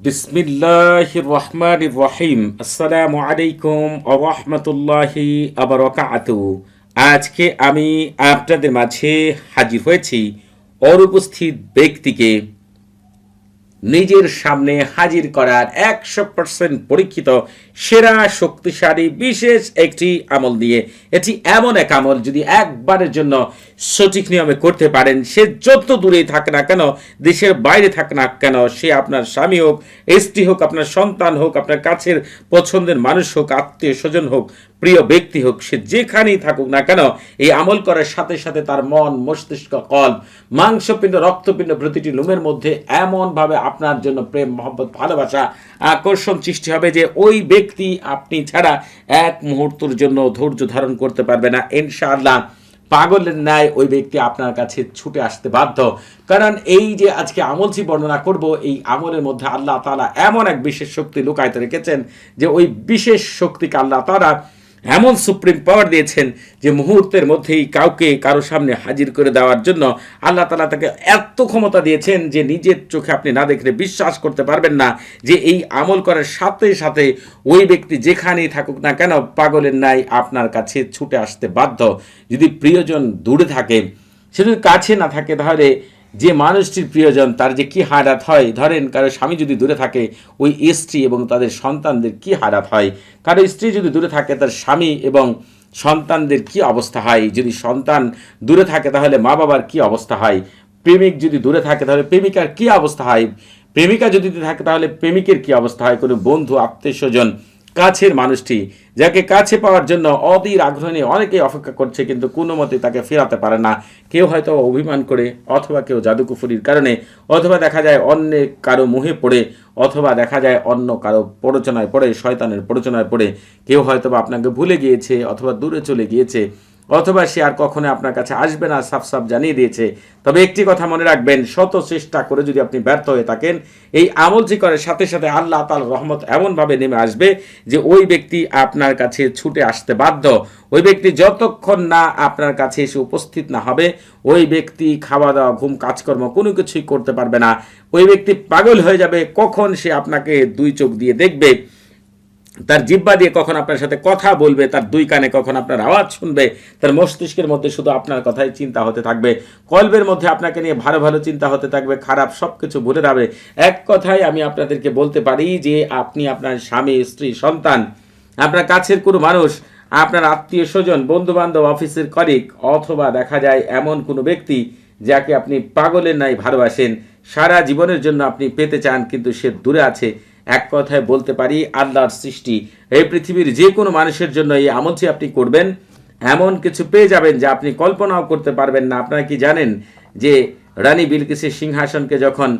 বিসমিল্লাহ রহমান রহিম। আসসালামু আলাইকুম রহমতুল্লাহি আবরকাত আজকে আমি আপনাদের মাঝে হাজির হয়েছি অনুপস্থিত ব্যক্তিকে নিজের সামনে হাজির করার একশো পার্সেন্ট পরীক্ষিত, সেরা, শক্তিশালী, বিশেষ একটি আমল দিয়ে, এটি এমন এক আমল যদি একবারের জন্য সঠিক নিয়মে করতে পারেন, সে যত দূরেই থাক না কেন, দেশের বাইরে থাক না কেন, সে আপনার স্বামী হোক, স্ত্রী হোক, আপনার সন্তান হোক, আপনার কাছের পছন্দের মানুষ হোক আত্মীয় স্বজন হোক প্রিয় ব্যক্তি হোক, সে যেখানেই থাকুক না কেন, এই আমল করার সাথে সাথে তার মন, মস্তিষ্ক, কল, মাংসপিণ্ড, রক্তপিণ্ড প্রতিটি লুমের মধ্যে এমনভাবে আপনার জন্য প্রেম, মহব্বত, ভালোবাসা, আকর্ষণ সৃষ্টি হবে যে ওই ব্যক্তি আপনি ছাড়া এক মুহূর্তের জন্য ধৈর্য ধারণ করতে পারবে না। ইনশাআল্লাহ পাগলের ন্যায় ওই ব্যক্তি আপনার কাছে ছুটে আসতে বাধ্য। কারণ এই যে আজকে আমলটি বর্ণনা করব, এই আমলের মধ্যে আল্লাহ তাআলা এমন এক বিশেষ শক্তি লুকায়তে রেখেছেন যে ওই বিশেষ শক্তিকে আল্লাহ তাআলা এমন সুপ্রিম পাওয়ার দিয়েছেন যে মুহূর্তের মধ্যেই কাউকে কারও সামনে হাজির করে দেওয়ার জন্য আল্লাহ তালা তাকে এত ক্ষমতা দিয়েছেন যে নিজের চোখে আপনি না দেখলে বিশ্বাস করতে পারবেন না যে এই আমল করার সাথে সাথে ওই ব্যক্তি যেখানেই থাকুক না কেন পাগলের নাই আপনার কাছে ছুটে আসতে বাধ্য। যদি প্রিয়জন দূরে থাকে, সে যদি কাছে না থাকে তাহলে যে মানুষটির প্রিয়জন, তার যে কি হারাত হয়, ধরেন কারও স্বামী যদি দূরে থাকে, ওই স্ত্রী এবং তাদের সন্তানদের কি হারাত হয়? কারও স্ত্রী যদি দূরে থাকে, তার স্বামী এবং সন্তানদের কি অবস্থা হয়? যদি সন্তান দূরে থাকে, তাহলে মা বাবার কি অবস্থা হয়? প্রেমিক যদি দূরে থাকে, তাহলে প্রেমিকার কি অবস্থা হয়? প্রেমিকা যদি থাকে, তাহলে প্রেমিকের কি অবস্থা হয়? কোনো বন্ধু আত্মীয় স্বজন কাছের মানুষটি, যাকে কাছে পাওয়ার জন্য অধীর আগ্রহ নিয়ে অনেকেই অপেক্ষা করছে, কিন্তু কোনো মতে তাকে ফেরাতে পারে না। কেউ হয়তো অভিমান করে, অথবা কেউ জাদুকুফুরির কারণে, অথবা দেখা যায় অন্য কারও মুহে পড়ে, অথবা দেখা যায় অন্য কারও প্ররোচনায় পড়ে, শয়তানের প্ররোচনায় পড়ে। কেউ হয়তো আপনাকে ভুলে গিয়েছে, অথবা দূরে চলে গিয়েছে। অথবা সে আর কখনো আপনার কাছে আসবে না সাফ সাফ জানিয়ে দিয়েছে। তবে একটি কথা মনে রাখবেন, শত চেষ্টা করে যদি আপনি ব্যর্থ হয়ে থাকেন, এই আমলটি করার সাথে সাথে আল্লাহ তাল রহমত এমনভাবে নেমে আসবে যে ওই ব্যক্তি আপনার কাছে ছুটে আসতে বাধ্য। ওই ব্যক্তি যতক্ষণ না আপনার কাছে এসে উপস্থিত না হবে, ওই ব্যক্তি খাওয়া দাওয়া ঘুম, কাজকর্ম কোনো কিছুই করতে পারবে না। ওই ব্যক্তি পাগল হয়ে যাবে, কখন সে আপনাকে দুই চোখ দিয়ে দেখবে। তার জিব্বা দিয়ে কখন আপনার সাথে কথা বলবে, তার দুই কানে কখন আপনার আওয়াজ শুনবে, তার মস্তিষ্কের মধ্যে শুধু আপনার কথাই চিন্তা হতে থাকবে কল্পের মধ্যে আপনাকে নিয়ে ভালো ভালো চিন্তা হতে থাকবে, খারাপ সব কিছু ভুলে যাবে। এক কথায় আমি আপনাদেরকে বলতে পারি যে আপনি আপনার স্বামী, স্ত্রী, সন্তান, আপনার কাছের কোনো মানুষ, আপনার আত্মীয় স্বজন বন্ধু বান্ধব অফিসের কলিগ অথবা দেখা যায় এমন কোনো ব্যক্তি যাকে আপনি পাগলের নাই ভালোবাসেন, সারা জীবনের জন্য আপনি পেতে চান, কিন্তু সে দূরে আছে। এক কথায় বলতে পারি, আল্লাহর সৃষ্টি। এই পৃথিবীর যে কোনো মানুষের জন্য এই আমলটি আপনি করবেন। এমন কিছু পেয়ে যাবেন যা আপনি কল্পনাও করতে পারবেন না। আপনারা কি জানেন যে রানী বিলকিসের সিংহাসনকে যখন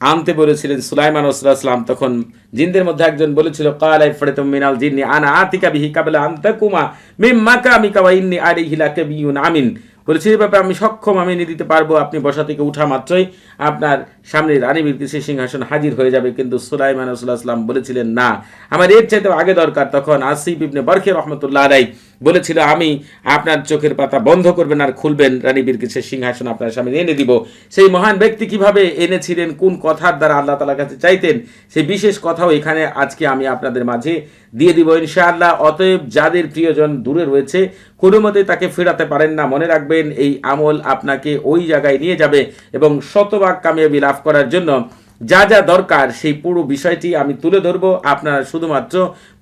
আনতে বলেছিলেন সুলাইমান ওসলাম তখন জিনদের মধ্যে একজন বলেছিল কালাই ফরেতম মিনাল জিন্নি আনা আতিকা বিহি কাবলা আন্তাকুমা মিম মাকা মিকা ইন্নি আলাইহি লাকাবিয়ুন আমিন। বলেছে সেই ব্যাপারে আমি সক্ষম, আমি এনে দিতে পারব। আপনি বসা থেকে উঠা মাত্রই আপনার সামনে রানী বিলকিসের সিংহাসন হাজির হয়ে যাবে। কিন্তু সুলাইমান সাল্লাম বলেছিলেন, না, আমার এর চাইতে আগে দরকার তখন আসিফ ইবনে বরখে রহমতুল্লাহ আলাই বলেছিল, আমি আপনার চোখের পাতা বন্ধ করবেন আর খুলবেন রানী বিলকিসের সিংহাসন আপনার সামনে এনে দিব। সেই মহান ব্যক্তি কীভাবে এনেছিলেন, কোন কথার দ্বারা আল্লাহ তালার কাছে চাইতেন সেই বিশেষ কথাও এখানে আজকে আমি আপনাদের মাঝে দিয়ে দিব ইনশাআল্লাহ। অতএব যাদের প্রিয়জন দূরে রয়েছে, কোনো মতে তাকে ফেরাতে পারেন না। মনে রাখবেন, এই আমল আপনাকে ওই জায়গায় নিয়ে যাবে এবং শতভাগ কামিয়াবি লাভ করার জন্য যা যা দরকার সেই পুরো বিষয়টি আমি তুলে ধরবো। আপনারা শুধুমাত্র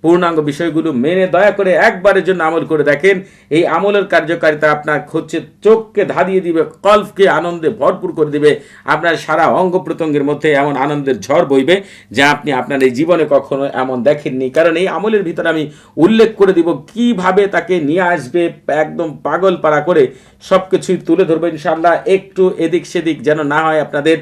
পূর্ণাঙ্গ বিষয়গুলো মেনে দয়া করে একবারের জন্য আমল করে দেখেন। এই আমলের কার্যকারিতা আপনার হচ্ছে চোখকে ধারিয়ে দিবে, কল্পকে আনন্দে ভরপুর করে দিবে। আপনার সারা অঙ্গ প্রত্যঙ্গের মধ্যে এমন আনন্দের ঝড় বইবে যা আপনি আপনার এই জীবনে কখনো এমন দেখেননি। কারণ এই আমলের ভিতরে আমি উল্লেখ করে দিব কীভাবে তাকে নিয়ে আসবে, একদম পাগল পাড়া করে সব কিছুই তুলে ধরবো ইনশাল্লাহ একটু এদিক সেদিক যেন না হয় আপনাদের।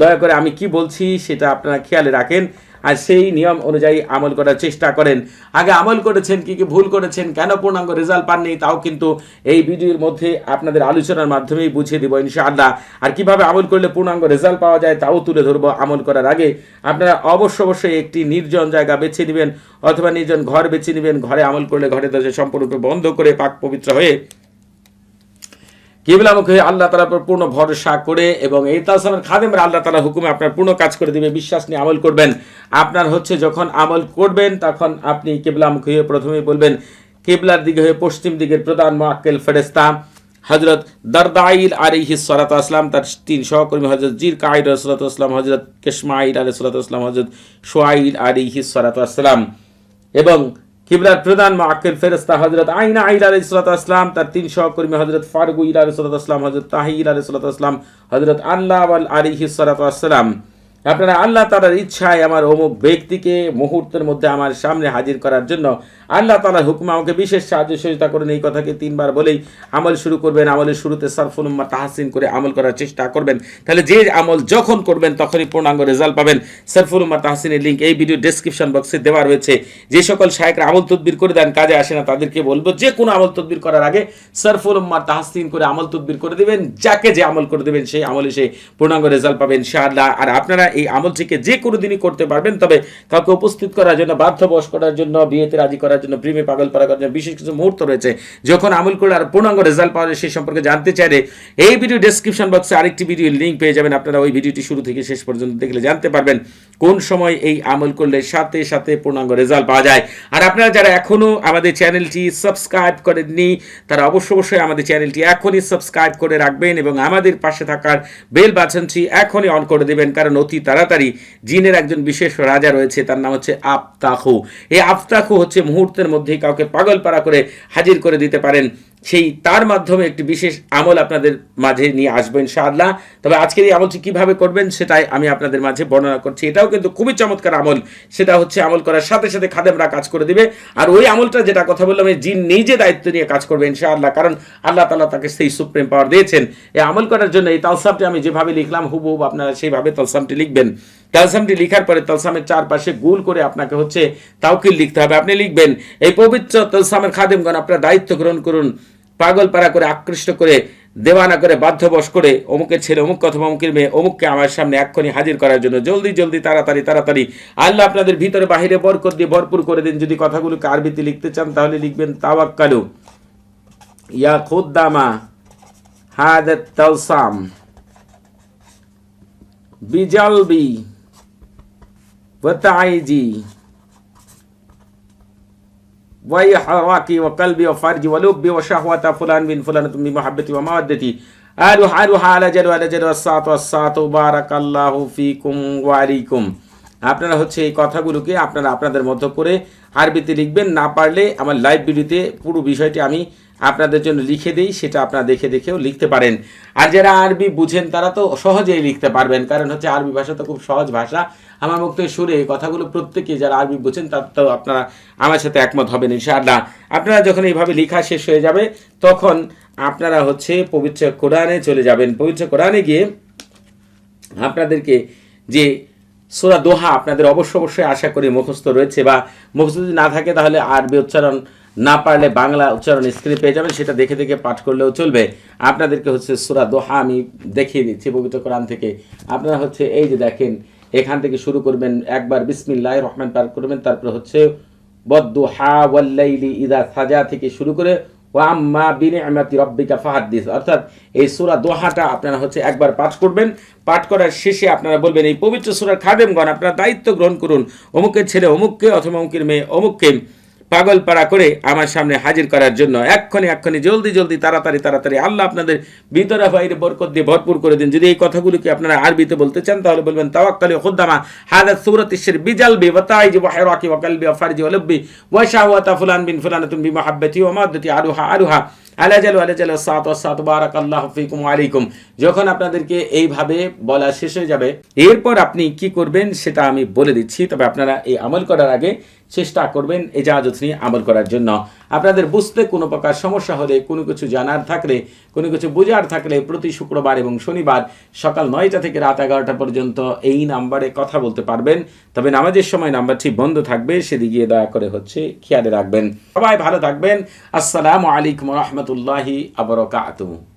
দয়া করে আমি কি বলছি সেটা আপনারা খেয়ালে রাখেন আর সেই নিয়ম অনুযায়ী আমল করার চেষ্টা করেন। আগে আমল করেছেন, কি কি ভুল করেছেন, কেন পূর্ণাঙ্গ রেজাল্ট পাননি, তাও কিন্তু এই ভিডিওর মধ্যে আপনাদের আলোচনার মাধ্যমেই বুঝিয়ে দিব ইনশাআল্লাহ। আর কীভাবে আমল করলে পূর্ণাঙ্গ রেজাল্ট পাওয়া যায়, তাও তুলে ধরবো আমল করার আগে। আপনারা অবশ্য অবশ্যই একটি নির্জন জায়গা বেছে নেবেন অথবা নির্জন ঘর বেছে নেবেন। ঘরে আমল করলে ঘরে দরজা সম্পূর্ণরূপে বন্ধ করে পাক পবিত্র হয়ে কেবলামুখী আল্লাহ তালার উপর পূর্ণ ভরসা করে এবং এই তালসামের খাদেমরা আল্লাহ তালা হুকুমে আপনার পূর্ণ কাজ করে দিবে, বিশ্বাস নিয়ে আমল করবেন। আপনার হচ্ছে যখন আমল করবেন, তখন আপনি কেবলামুখী হয়ে প্রথমেই বলবেন, কেবলার দিকে হয়ে পশ্চিম দিকের প্রধান মোয়াক্কেল ফেরেস্তা হজরত দারদাইল আলিহি সরাত আসলাম তার তিন সহকর্মী হজরত জির কাইদ সালাত আসলাম হজরত কেশমাইল আলী সালাত আসলাম হজরত সোয়াইল আলিহি সালাত আসলাম এবং কিবলার প্রধান মাকের ফেরস্তা হজরত আইনা আইল আলী আসলাম তার তিন সহকর্মী হজরত ফারগু ইল আলী আসলাম হজরত তাহিল আলী আসলাম হজরত আল্লাহ আল সালাত সালাতাম আপনারা আল্লাহ তালার ইচ্ছায় আমার অমুক ব্যক্তিকে মুহূর্তের মধ্যে আমার সামনে হাজির করার জন্য আল্লাহ তালার হুকুম আমাকে বিশেষ সাহায্য সহযোগিতা করেন। এই কথাকে তিনবার বলেই আমল শুরু করবেন। আমলের শুরুতে সারফুল উম্মা তাহাসিন করে আমল করার চেষ্টা করবেন। তাহলে যে আমল যখন করবেন, তখনই পূর্ণাঙ্গ রেজাল্ট পাবেন। সারফুল উম্মা তাহাসিনের লিঙ্ক এই ভিডিও ডেসক্রিপশন বক্সে দেওয়া রয়েছে। যে সকল শায়করা আমল তদবির করে দেন, কাজে আসে না, তাদেরকে বলব যে কোনো আমল তদবির করার আগে সারফুল উম্মা তাহাসিন করে আমল তদবির করে দেবেন। যাকে যে আমল করে দেবেন, সেই আমলে সে পূর্ণাঙ্গ রেজাল্ট পাবেন ইনশাআল্লাহ। আর আপনারা এই আমলটিকে যে কোনো দিনই করতে পারবেন, তবে কাউকে উপস্থিত করার জন্য, বাধ্যবশ করার জন্য, বিয়েতে রাজি করার জন্য, প্রেমে পাগল করার জন্য বিশেষ কিছু মুহূর্ত রয়েছে। যখন আমল করলে আর পূর্ণাঙ্গ রেজাল্ট পাওয়া যায় সেই সম্পর্কে জানতে চাইলে এই ভিডিও ডেসক্রিপশন বক্সে আরেকটি ভিডিও লিঙ্ক পেয়ে যাবেন। আপনারা ওই ভিডিওটি শুরু থেকে শেষ পর্যন্ত দেখলে জানতে পারবেন কোন সময় এই আমল করলে সাথে সাথে পূর্ণাঙ্গ রেজাল্ট পাওয়া যায়। আর আপনারা যারা এখনও আমাদের চ্যানেলটি সাবস্ক্রাইব করেননি, তারা অবশ্য অবশ্যই আমাদের চ্যানেলটি এখনই সাবস্ক্রাইব করে রাখবেন এবং আমাদের পাশে থাকার বেল বাটনটি এখনই অন করে দেবেন, কারণ অতি তাড়াতাড়ি জিনের একজন বিশেষ রাজা রয়েছে, তার নাম হচ্ছে আফতাখু। এই আফতাখু হচ্ছে মুহূর্তের মধ্যেই কাউকে পাগল পাড়া করে হাজির করে দিতে পারেন সেই তার মাধ্যমে একটি বিশেষ আমল আপনাদের মাঝে নিয়ে আসব ইনশাআল্লাহ। তবে আজকের এই আমলটি কীভাবে করবেন সেটাই আমি আপনাদের মাঝে বর্ণনা করছি। এটাও কিন্তু খুবই চমৎকার আমল। সেটা হচ্ছে আমল করার সাথে সাথে খাদেমরা কাজ করে দিবে। আর ওই আমলটা যেটা কথা বললাম, এই জিন নিজে দায়িত্ব নিয়ে কাজ করবে ইনশাআল্লাহ, কারণ আল্লাহ তালা তাকে সেই সুপ্রিম পাওয়ার দিয়েছেন। এই আমল করার জন্য এই তালসামটি আমি যেভাবে লিখলাম, হুবহুব আপনারা সেইভাবে তালসামটি লিখবেন। তালসামটি লিখার পরে তালসামের চারপাশে গুল করে আপনাকে হচ্ছে তাওকিল লিখতে হবে। আপনি লিখবেন, এই পবিত্র তালসামের খাদেমগণ, আপনার দায়িত্ব গ্রহণ করুন। পাগল পাড়া করে আকৃষ্ট করে, দেওয়ানা করে, বাধ্যবশ করে অমুকের ছেলে, অমুক অথবা অমুকের মেয়ে, অমুককে আমার সামনে এক্ষুনি হাজির করার জন্য জলদি জলদি, তাড়াতাড়ি তাড়াতাড়ি। আল্লাহ আপনাদের ভিতরে বাহিরে বরকত দিয়ে ভরপুর করে দিন। যদি কথাগুলোকে আরবিতে লিখতে চান, তাহলে লিখবেন তাওয়াক্কালু। ইয়া খুদ্দামা হাদাত তালসাম বিজালবি ওয়াতাইজি। ওয়াই ফুলান বিন ফুলান ও ওয়ারিকুম আপনারা হচ্ছে এই কথাগুলোকে আপনারা আপনাদের মধ্য করে আরবিতে লিখবেন, না পারলে আমার লাইভ ভিডিওতে পুরো বিষয়টি আমি আপনাদের জন্য লিখে দিই, সেটা আপনারা দেখে দেখেও লিখতে পারেন। আর যারা আরবি বুঝেন, তারা তো সহজেই লিখতে পারবেন, কারণ হচ্ছে আরবি ভাষা তো খুব সহজ ভাষা। আমার মুখ থেকে সুরে এই কথাগুলো প্রত্যেকে যারা আরবি বুঝেন, তার তো আপনারা আমার সাথে একমত হবেন, ইনশাআল্লাহ। আপনারা যখন এইভাবে লেখা শেষ হয়ে যাবে, তখন আপনারা হচ্ছে পবিত্র কোরআনে চলে যাবেন। পবিত্র কোরআনে গিয়ে আপনাদেরকে যে সোরা দোহা আপনাদের অবশ্য অবশ্যই আশা করি মুখস্থ রয়েছে, বা মুখস্থ যদি না থাকে তাহলে আরবি উচ্চারণ না পারলে বাংলা উচ্চারণ স্ক্রিনে পেয়ে যাবেন, সেটা দেখে দেখে পাঠ করলেও চলবে। আপনাদেরকে হচ্ছে সুরা দোহা আমি দেখিয়ে দিচ্ছি পবিত্র কোরআন থেকে। আপনারা হচ্ছে এই যে দেখেন, এখান থেকে শুরু করবেন, একবার বিসমিল্লাহ রহমান পাঠ করবেন, তারপর হচ্ছে বদ্দুহা ওয়াল্লাইলি ইদা সাজা থেকে শুরু করে ওয়াম্মা বিনিআমাতি রব্বিকা ফাহাদ্দিস। অর্থাৎ এই সূরা দোহাটা আপনারা হচ্ছে একবার পাঠ করবেন। পাঠ করার শেষে আপনারা বলবেন, এই পবিত্র সূরার খাদেমগণ, আপনারা দায়িত্ব গ্রহণ করুন। অমুকের ছেলে অমুককে অথবা অমুকের মেয়ে অমুককে। পাগল পাড়া করে আমার সামনে হাজির করার জন্য এক্ষণে এক্ষণে জলদি জলদি, তাড়াতাড়ি তাড়াতাড়ি আল্লাহ আপনাদের ভিতরে বাইরে বরকত দিয়ে ভরপুর করে দিন। যদি এই কথাগুলোকে আপনারা আরবিতে বলতে চান, তাহলে বলবেন, তাওয়াক্কালি খুদ্দামা হাদাত সূরাত বিজাল বিজালবি ওয়া তাইজি ওয়া হিরাকি ওয়া কালবি ওয়া ফারজি ওয়া লব্বি ওয়া শাহওয়াতা ফুলান বিন ফুলানাতুন বিমাহাব্বাতি ওয়া মাদ্দাতি আরুহা আরুহা। আলাজাল আলাজাল সাত সাত বারাক আল্লাহ ফিকুম আলাইকুম। যখন আপনাদেরকে এইভাবে বলা শেষ হয়ে যাবে, এরপর আপনি কি করবেন সেটা আমি বলে দিচ্ছি, তবে আপনারা এই আমল করার আগে চেষ্টা করবেন এজাজত নিয়ে আমল করার জন্য। আপনাদের বুঝতে কোনো প্রকার সমস্যা হলে, কোনো কিছু জানার থাকলে, কোনো কিছু বোঝার থাকলে প্রতি শুক্রবার এবং শনিবার সকাল নয়টা থেকে রাত এগারোটা পর্যন্ত এই নাম্বারে কথা বলতে পারবেন। তবে নামাজের সময় নাম্বারটি বন্ধ থাকবে, সেদিকে দয়া করে হচ্ছে খেয়ালে রাখবেন। সবাই ভালো থাকবেন। আসসালামু আলাইকুম রহমতুল্লাহি আবরকাতুহ।